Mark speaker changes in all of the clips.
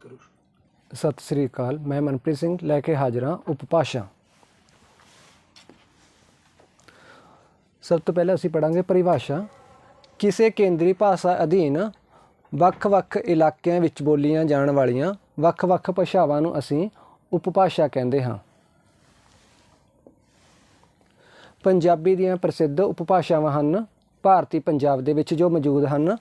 Speaker 1: ਕਰੋ।
Speaker 2: ਸਤਿ ਸ੍ਰੀ ਅਕਾਲ, ਮੈਂ ਮਨਪ੍ਰੀਤ ਸਿੰਘ ਲੈ ਕੇ ਹਾਜ਼ਰ ਹਾਂ ਉਪਭਾਸ਼ਾ। ਸਭ ਤੋਂ ਪਹਿਲਾਂ ਅਸੀਂ ਪੜਾਂਗੇ ਪਰਿਭਾਸ਼ਾ। ਕਿਸੇ ਕੇਂਦਰੀ ਭਾਸ਼ਾ ਅਧੀਨ ਵੱਖ-ਵੱਖ ਇਲਾਕਿਆਂ ਵਿੱਚ ਬੋਲੀਆਂ ਜਾਣ ਵਾਲੀਆਂ ਵੱਖ-ਵੱਖ ਭਾਸ਼ਾਵਾਂ ਨੂੰ ਅਸੀਂ ਉਪਭਾਸ਼ਾ ਕਹਿੰਦੇ ਹਾਂ। ਪੰਜਾਬੀ ਦੀਆਂ ਪ੍ਰਸਿੱਧ ਉਪਭਾਸ਼ਾਵਾਂ ਹਨ ਭਾਰਤੀ ਪੰਜਾਬ ਦੇ ਵਿੱਚ ਜੋ ਮੌਜੂਦ ਹਨ।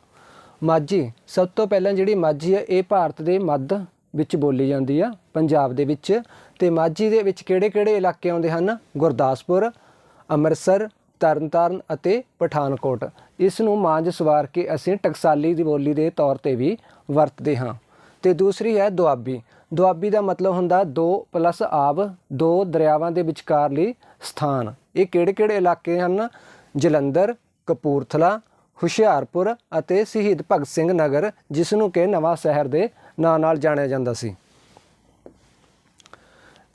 Speaker 2: ਮਾਝੀ, ਸਭ ਤੋਂ ਪਹਿਲਾਂ ਜਿਹੜੀ ਮਾਝੀ ਹੈ, ਇਹ ਭਾਰਤ ਦੇ ਮੱਧ ਵਿੱਚ ਬੋਲੀ ਜਾਂਦੀ ਆ, ਪੰਜਾਬ ਦੇ ਵਿੱਚ। ਤੇ ਮਾਝੀ ਦੇ ਵਿੱਚ ਕਿਹੜੇ-ਕਿਹੜੇ ਇਲਾਕੇ ਆਉਂਦੇ ਹਨ? ਗੁਰਦਾਸਪੁਰ, ਅੰਮ੍ਰਿਤਸਰ, ਤਰਨਤਾਰਨ ਅਤੇ ਪਠਾਨਕੋਟ। ਇਸ ਨੂੰ ਮਾਂਝ ਸਵਾਰ ਕੇ ਅਸੀਂ ਟਕਸਾਲੀ ਦੀ ਬੋਲੀ ਦੇ ਤੌਰ ਤੇ ਵੀ ਵਰਤਦੇ ਹਾਂ। ਤੇ ਦੂਸਰੀ ਹੈ ਦੁਆਬੀ। ਦੁਆਬੀ ਦਾ ਮਤਲਬ ਹੁੰਦਾ ਦੋ ਪਲੱਸ ਆਬ ਦੋ ਦਰਿਆਵਾਂ ਦੇ ਵਿਚਕਾਰਲੀ ਸਥਾਨ। ਇਹ ਕਿਹੜੇ-ਕਿਹੜੇ ਇਲਾਕੇ ਹਨ? ਜਲੰਧਰ, ਕਪੂਰਥਲਾ ਹੁਸ਼ਿਆਰਪੁਰ ਅਤੇ ਸ਼ਹੀਦ ਭਗਤ ਸਿੰਘ ਨਗਰ, ਜਿਸ ਨੂੰ ਕਿ ਨਵਾਂ ਸ਼ਹਿਰ ਦੇ ਨਾਂ ਨਾਲ ਜਾਣਿਆ ਜਾਂਦਾ ਸੀ।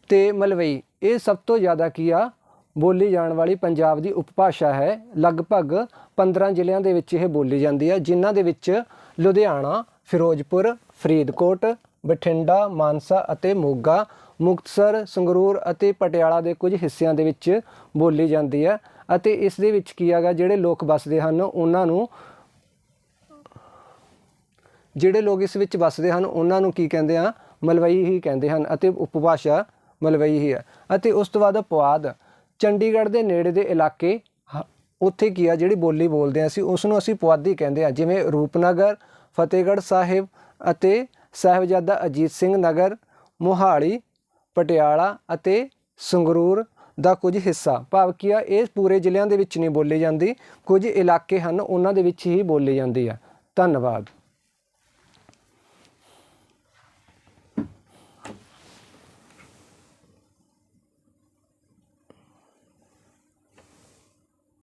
Speaker 2: ਤੇ ਮਲਵਈ, ਇਹ ਸਭ ਤੋਂ ਜ਼ਿਆਦਾ ਕੀ ਆ? ਬੋਲੀ ਜਾਣ ਵਾਲੀ ਪੰਜਾਬ ਦੀ ਉਪਭਾਸ਼ਾ ਹੈ, ਲਗਭਗ 15 ਜ਼ਿਲ੍ਹਿਆਂ ਦੇ ਵਿੱਚ ਇਹ ਬੋਲੀ ਜਾਂਦੀ ਹੈ ਜਿਨ੍ਹਾਂ ਦੇ ਵਿੱਚ ਲੁਧਿਆਣਾ, ਫਿਰੋਜ਼ਪੁਰ, ਫਰੀਦਕੋਟ, ਬਠਿੰਡਾ, ਮਾਨਸਾ ਅਤੇ ਮੋਗਾ ਮੁਕਤਸਰ, ਸੰਗਰੂਰ ਅਤੇ ਪਟਿਆਲਾ ਦੇ ਕੁਝ ਹਿੱਸਿਆਂ ਦੇ ਵਿੱਚ ਬੋਲੀ ਜਾਂਦੀ ਹੈ ਅਤੇ ਇਸ ਦੇ ਵਿੱਚ ਕੀ ਹੈਗਾ, ਜਿਹੜੇ ਲੋਕ ਵੱਸਦੇ ਹਨ, ਉਹਨਾਂ ਨੂੰ ਜਿਹੜੇ ਲੋਕ ਇਸ ਵਿੱਚ ਵੱਸਦੇ ਹਨ, ਉਹਨਾਂ ਨੂੰ ਕੀ ਕਹਿੰਦੇ ਆ? ਮਲਵਈ ਹੀ ਕਹਿੰਦੇ ਹਨ ਅਤੇ ਉਪਭਾਸ਼ਾ ਮਲਵਈ ਹੀ ਹੈ। ਅਤੇ ਉਸ ਤੋਂ ਬਾਅਦ ਪੁਆਧ, ਚੰਡੀਗੜ੍ਹ ਦੇ ਨੇੜੇ ਦੇ ਇਲਾਕੇ, ਹ- ਉੱਥੇ ਕੀ ਆ, ਜਿਹੜੀ ਬੋਲੀ ਬੋਲਦੇ ਆ ਅਸੀਂ ਉਸ ਨੂੰ ਅਸੀਂ ਪੁਆਧੀ ਕਹਿੰਦੇ ਆ, ਜਿਵੇਂ ਰੂਪਨਗਰ, ਫਤਿਹਗੜ੍ਹ ਸਾਹਿਬ ਅਤੇ ਸਾਹਿਬਜ਼ਾਦਾ ਅਜੀਤ ਸਿੰਘ ਨਗਰ, ਮੋਹਾਲੀ ਪਟਿਆਲਾ ਅਤੇ ਸੰਗਰੂਰ ਦਾ ਕੁਝ ਹਿੱਸਾ। ਭਾਵ ਕੀ ਆ ਇਹ ਪੂਰੇ ਜ਼ਿਲ੍ਹਿਆਂ ਦੇ ਵਿੱਚ ਨਹੀਂ ਬੋਲੀ ਜਾਂਦੀ। ਕੁਝ ਇਲਾਕੇ ਹਨ, ਉਹਨਾਂ ਦੇ ਵਿੱਚ ਹੀ ਬੋਲੀ ਜਾਂਦੀ ਆ। ਧੰਨਵਾਦ।